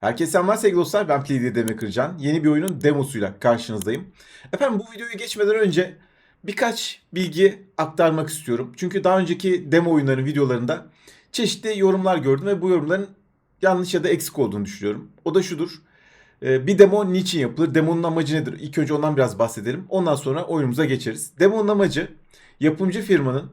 Herkese selamlar sevgili dostlar. Ben Demir Kırcan. Yeni bir oyunun demosuyla karşınızdayım. Efendim bu videoyu geçmeden önce birkaç bilgi aktarmak istiyorum. Çünkü daha önceki demo oyunların videolarında çeşitli yorumlar gördüm ve bu yorumların yanlış ya da eksik olduğunu düşünüyorum. O da şudur. Ee, Bir demo niçin yapılır? Demonun amacı nedir? İlk önce ondan biraz bahsedelim. Ondan sonra oyunumuza geçeriz. Demonun amacı yapımcı firmanın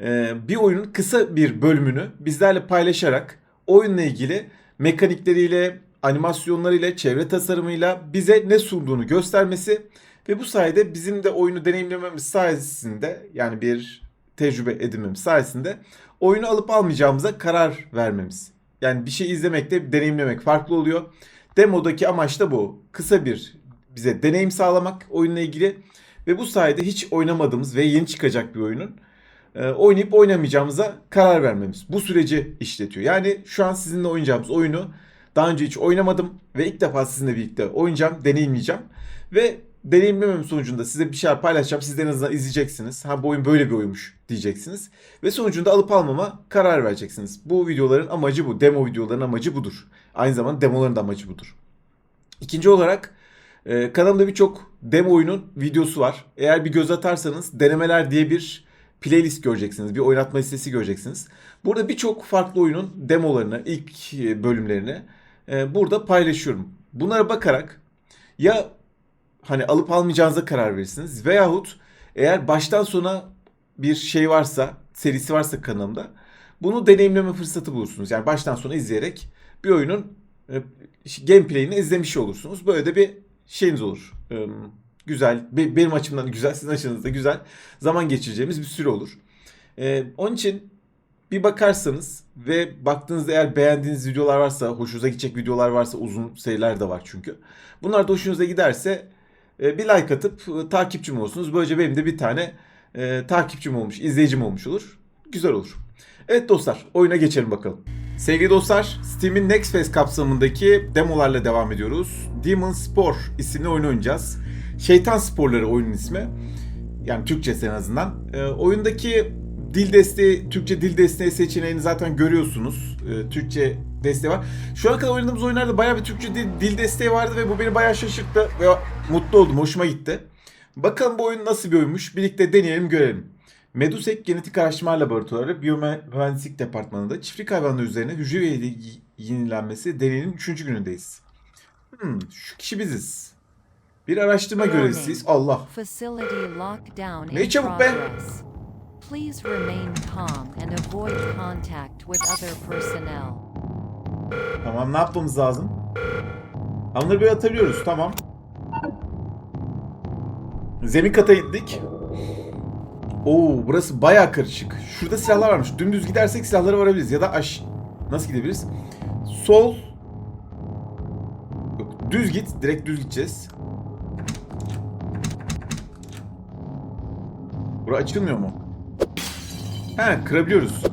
e, bir oyunun kısa bir bölümünü bizlerle paylaşarak oyunla ilgili mekanikleriyle, animasyonlarıyla, çevre tasarımıyla bize ne sunduğunu göstermesi ve bu sayede bizim de oyunu deneyimlememiz sayesinde yani bir tecrübe edinmemiz sayesinde oyunu alıp almayacağımıza karar vermemiz. Yani bir şey izlemekle deneyimlemek farklı oluyor. Demodaki amaç da bu. Kısa bir bize deneyim sağlamak oyunla ilgili ve bu sayede hiç oynamadığımız ve yeni çıkacak bir oyunun oynayıp oynamayacağımıza karar vermemiz. Bu süreci işletiyor. Yani şu an sizinle oynayacağımız oyunu daha önce hiç oynamadım ve ilk defa sizinle birlikte oynayacağım, deneyimleyeceğim. Ve deneyimlemem sonucunda size bir şeyler paylaşacağım. Siz de en azından izleyeceksiniz. Ha bu oyun böyle bir oyunmuş diyeceksiniz. Ve sonucunda alıp almama karar vereceksiniz. Bu videoların amacı bu. Demo videoların amacı budur. Aynı zamanda demoların da amacı budur. İkinci olarak e, kanalımda birçok demo oyunun videosu var. Eğer bir göz atarsanız denemeler diye bir playlist göreceksiniz. Bir oynatma listesi göreceksiniz. Burada birçok farklı oyunun demolarını, ilk bölümlerini e, burada paylaşıyorum. Bunlara bakarak ya hani alıp almayacağınıza karar verirsiniz veyahut eğer baştan sona bir şey varsa, serisi varsa kanalımda bunu deneyimleme fırsatı bulursunuz. Yani baştan sona izleyerek bir oyunun e, gameplay'ini izlemiş olursunuz. Böyle de bir şeyiniz olur. Güzel, be- benim açımdan güzel, sizin açınızda güzel zaman geçireceğimiz bir süre olur. E, onun için bir bakarsanız ve baktığınızda eğer beğendiğiniz videolar varsa, hoşunuza gidecek videolar varsa uzun seriler de var çünkü. Bunlar da hoşunuza giderse e, bir like atıp e, takipçim olursunuz. Böylece benim de bir tane e, takipçim olmuş, izleyicim olmuş olur. Güzel olur. Evet dostlar, oyuna geçelim bakalım. Sevgili dostlar, Steam'in Next Phase kapsamındaki demolarla devam ediyoruz. Demon Spor isimli oyunu oynayacağız. Şeytan Sporları oyunun ismi. Yani Türkçesi en azından. E, oyundaki dil desteği, Türkçe dil desteği seçeneğini zaten görüyorsunuz. E, Türkçe desteği var. Şu ana kadar oynadığımız oyunlarda bayağı bir Türkçe dil, dil desteği vardı ve bu beni bayağı şaşırttı ve mutlu oldum, hoşuma gitti. Bakalım bu oyun nasıl bir oyunmuş, birlikte deneyelim, görelim. Medusek Genetik Araştırma Laboratuvarı Biyomühendislik Departmanı'nda çiftlik hayvanları üzerine hücre yenilenmesi deneyinin 3. günündeyiz. Hmm, şu kişi biziz. Bir araştırma görevlisiyiz. Allah. Ne çabuk be. Please remain calm and avoid contact with other personnel. Tamam ne yapmamız lazım? Onları böyle atabiliyoruz. Tamam. Zemin kata indik. Oo burası bayağı karışık. Şurada silahlar varmış. Dümdüz gidersek silahlara varabiliriz. Ya da aş... Nasıl gidebiliriz? Sol... Yok, düz git. Direkt düz gideceğiz. Bura açılmıyor mu? He kırabiliyoruz.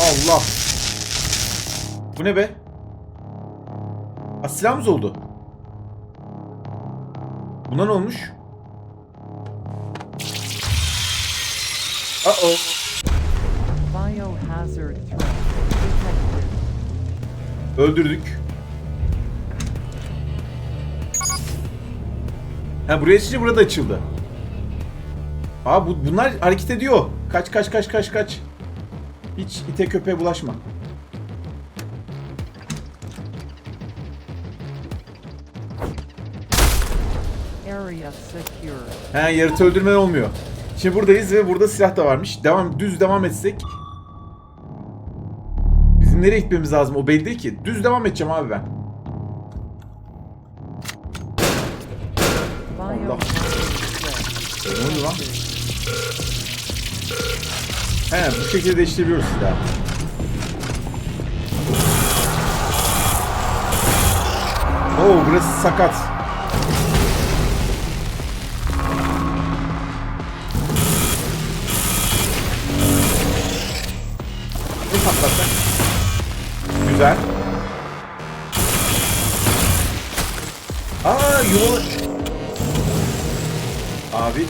Allah. Bu ne be? Ha, silahımız oldu. Buna ne olmuş? Uh oh. Biohazard threat detected. Öldürdük. Ha buraya açınca burada açıldı. Aa bu, bunlar hareket ediyor. Kaç kaç kaç kaç kaç. Hiç ite köpeğe bulaşma. He yaratığı öldürme olmuyor. Şimdi buradayız ve burada silah da varmış. Devam düz devam etsek. Bizim nereye gitmemiz lazım o belli değil ki. Düz devam edeceğim abi ben. Ne oldu lan? He bu şekilde değiştirebiliyoruz silahı. Oo burası sakat. Ne patlatsak? Güzel. Aa yol... Abi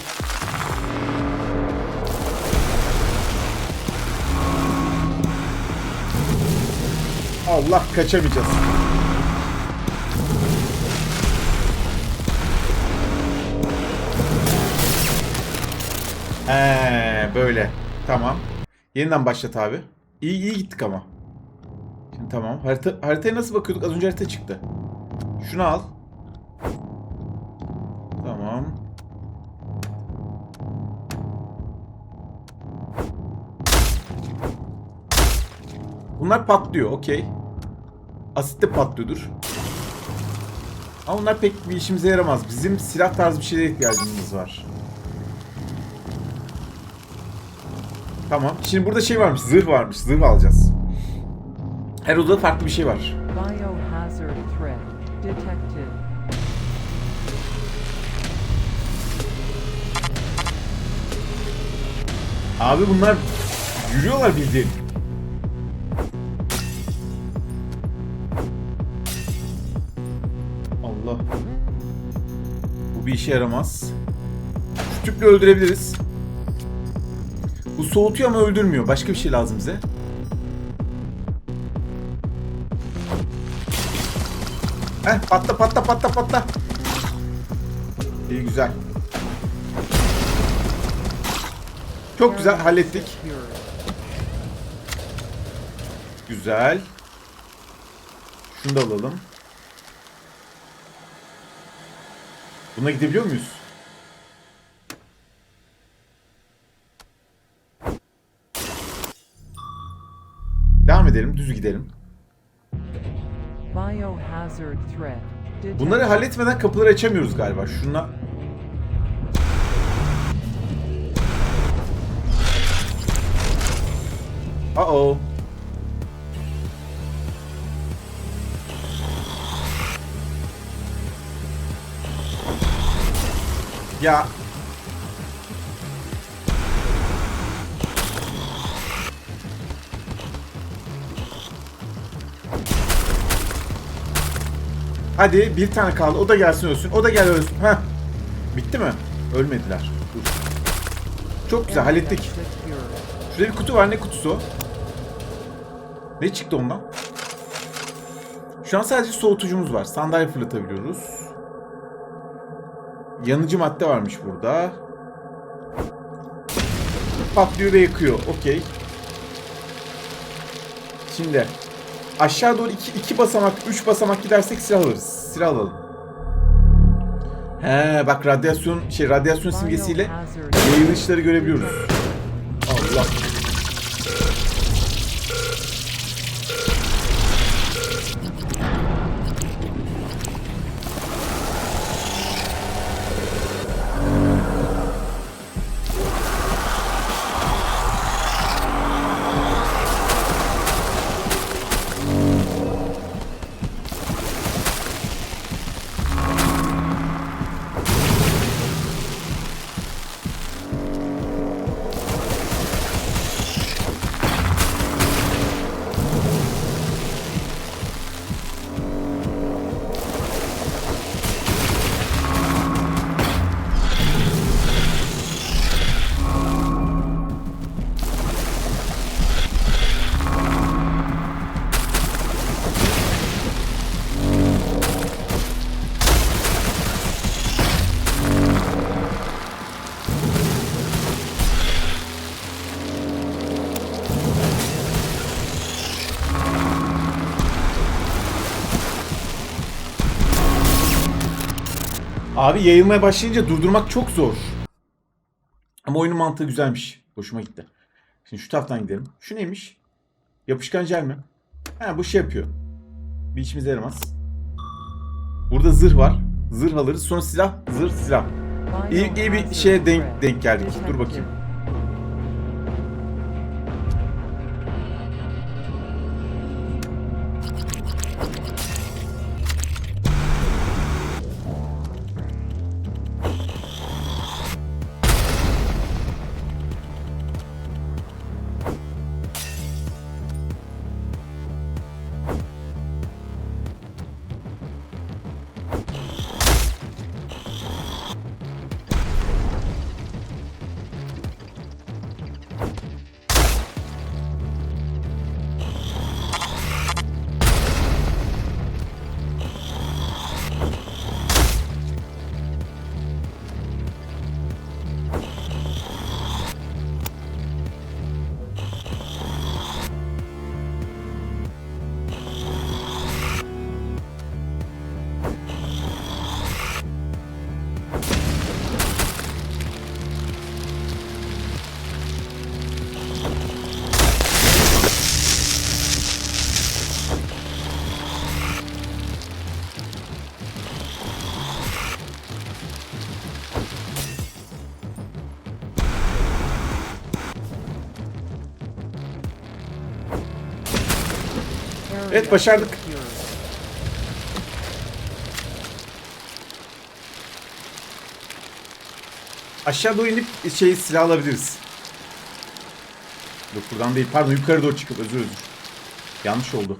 Allah kaçamayacağız. Ee, böyle. Tamam. Yeniden başlat abi. İyi iyi gittik ama. Şimdi tamam. Harita, haritaya nasıl bakıyorduk? Az önce harita çıktı. Şunu al. Tamam. Bunlar patlıyor. Okey. Asit de patlıyordur. Ama bunlar pek bir işimize yaramaz. Bizim silah tarzı bir şeye ihtiyacımız var. Tamam. Şimdi burada şey varmış. Zırh varmış. Zırh alacağız. Her odada farklı bir şey var. Biohazard threat detected. Abi bunlar yürüyorlar bildiğin. Allah. Bu bir işe yaramaz. Şu tüple öldürebiliriz. Bu soğutuyor ama öldürmüyor. Başka bir şey lazım bize. Heh patla patla patla patla. İyi güzel. Çok güzel hallettik. Güzel. Şunu da alalım. Buna gidebiliyor muyuz? Devam edelim, düz gidelim. Bunları halletmeden kapıları açamıyoruz galiba. Şuna... Uh-oh. Ya. Hadi bir tane kaldı. O da gelsin ölsün. O da gel ölsün. Heh. Bitti mi? Ölmediler. Dur. Çok güzel hallettik. Şurada bir kutu var. Ne kutusu? Ne çıktı ondan? Şu an sadece soğutucumuz var. Sandalye fırlatabiliyoruz. Yanıcı madde varmış burada. Patlıyor ve yakıyor. Okey. Şimdi aşağı doğru iki, iki basamak, üç basamak gidersek silah alırız. Silah alalım. He bak radyasyon şey radyasyon simgesiyle yayılışları görebiliyoruz. Allah. Abi yayılmaya başlayınca durdurmak çok zor. Ama oyunun mantığı güzelmiş. Hoşuma gitti. Şimdi şu taraftan gidelim. Şu neymiş? Yapışkan jel mi? Ha bu şey yapıyor. Bir işimize yaramaz. Burada zırh var. Zırh alırız. Sonra silah, zırh, silah. İyi, iyi bir şeye denk, denk geldik. Dur bakayım. Area başardık. Aşağı doğru inip şeyi silah alabiliriz. Yok buradan değil. Pardon yukarı doğru çıkıp özür özür. Yanlış oldu.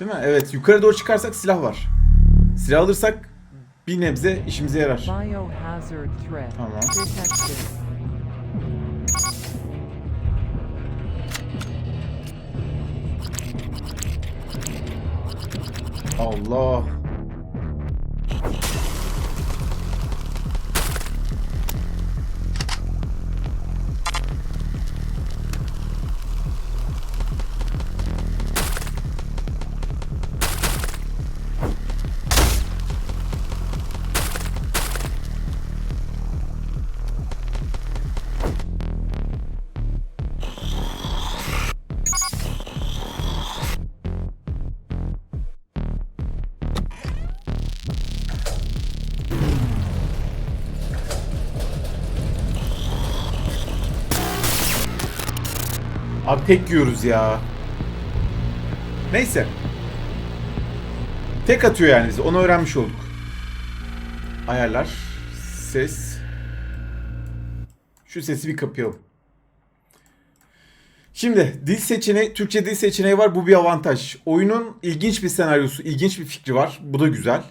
Değil mi? Evet yukarı doğru çıkarsak silah var. Silah alırsak bir nebze işimize yarar. Tamam. Allah. Abi tek yiyoruz ya. Neyse. Tek atıyor yani bizi. Onu öğrenmiş olduk. Ayarlar. Ses. Şu sesi bir kapayalım. Şimdi dil seçeneği, Türkçe dil seçeneği var. Bu bir avantaj. Oyunun ilginç bir senaryosu, ilginç bir fikri var. Bu da güzel.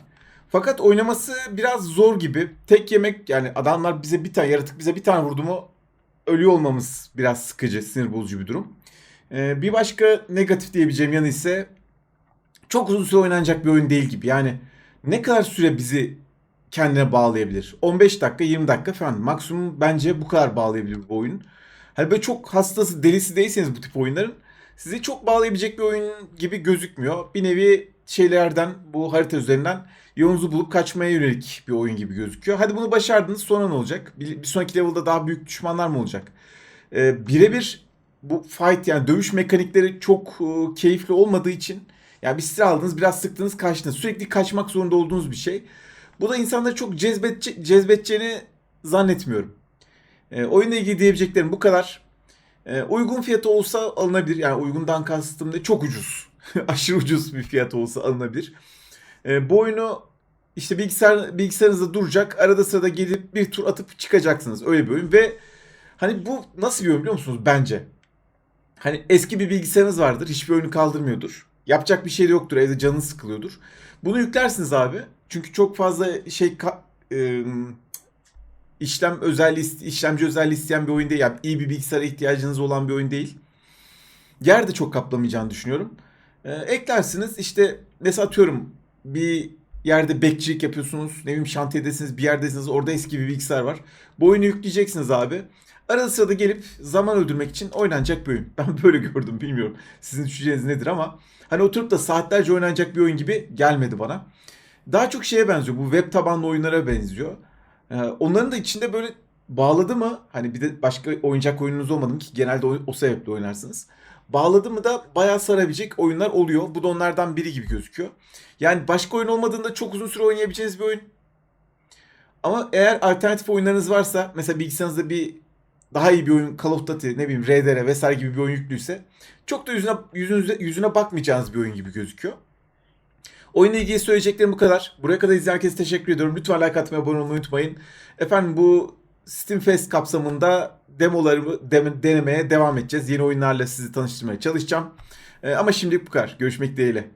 Fakat oynaması biraz zor gibi. Tek yemek yani adamlar bize bir tane yaratık bize bir tane vurdu mu ölüyor olmamız biraz sıkıcı, sinir bozucu bir durum. Ee, bir başka negatif diyebileceğim yanı ise çok uzun süre oynanacak bir oyun değil gibi. Yani ne kadar süre bizi kendine bağlayabilir? 15 dakika, 20 dakika falan. Maksimum bence bu kadar bağlayabilir bu oyun. Hani böyle çok hastası, delisi değilseniz bu tip oyunların sizi çok bağlayabilecek bir oyun gibi gözükmüyor. Bir nevi şeylerden, bu harita üzerinden yolunuzu bulup kaçmaya yönelik bir oyun gibi gözüküyor. Hadi bunu başardınız sonra ne olacak? Bir, bir sonraki level'da daha büyük düşmanlar mı olacak? Ee, birebir bu fight yani dövüş mekanikleri çok e, keyifli olmadığı için yani bir silah aldınız biraz sıktınız kaçtınız. Sürekli kaçmak zorunda olduğunuz bir şey. Bu da insanları çok cezbedece, cezbedeceğini zannetmiyorum. E, oyunla ilgili diyebileceklerim bu kadar. E, uygun fiyatı olsa alınabilir. Yani uygundan kastım da çok ucuz. Aşırı ucuz bir fiyat olsa alınabilir. E, bu oyunu işte bilgisayar bilgisayarınızda duracak. Arada sırada gelip bir tur atıp çıkacaksınız. Öyle bir oyun ve hani bu nasıl bir oyun biliyor musunuz? Bence. Hani eski bir bilgisayarınız vardır. Hiçbir oyunu kaldırmıyordur. Yapacak bir şey de yoktur. Evde canınız sıkılıyordur. Bunu yüklersiniz abi. Çünkü çok fazla şey e, işlem özelliği işlemci özelliği isteyen bir oyun değil. Yani iyi bir bilgisayara ihtiyacınız olan bir oyun değil. Yer de çok kaplamayacağını düşünüyorum. E, eklersiniz işte mesela atıyorum bir yerde bekçilik yapıyorsunuz. Ne bileyim şantiyedesiniz bir yerdesiniz orada eski bir bilgisayar var. Bu oyunu yükleyeceksiniz abi. Arada sırada gelip zaman öldürmek için oynanacak bir oyun. Ben böyle gördüm bilmiyorum. Sizin düşünceniz nedir ama hani oturup da saatlerce oynanacak bir oyun gibi gelmedi bana. Daha çok şeye benziyor. Bu web tabanlı oyunlara benziyor. Ee, onların da içinde böyle bağladı mı? Hani bir de başka oyuncak oyununuz olmadı mı ki genelde o, o sebeple oynarsınız. Bağladı mı da bayağı sarabilecek oyunlar oluyor. Bu da onlardan biri gibi gözüküyor. Yani başka oyun olmadığında çok uzun süre oynayabileceğiniz bir oyun. Ama eğer alternatif oyunlarınız varsa mesela bilgisayarınızda bir daha iyi bir oyun Call of Duty ne bileyim RDR vesaire gibi bir oyun yüklüyse çok da yüzüne yüzünüze, yüzüne bakmayacağınız bir oyun gibi gözüküyor. Oyunla ilgili söyleyeceklerim bu kadar. Buraya kadar izleyen herkese teşekkür ediyorum. Lütfen like atmayı, abone olmayı unutmayın. Efendim bu Steam Fest kapsamında demolarımı dem- denemeye devam edeceğiz. Yeni oyunlarla sizi tanıştırmaya çalışacağım. Ee, ama şimdilik bu kadar. Görüşmek dileğiyle.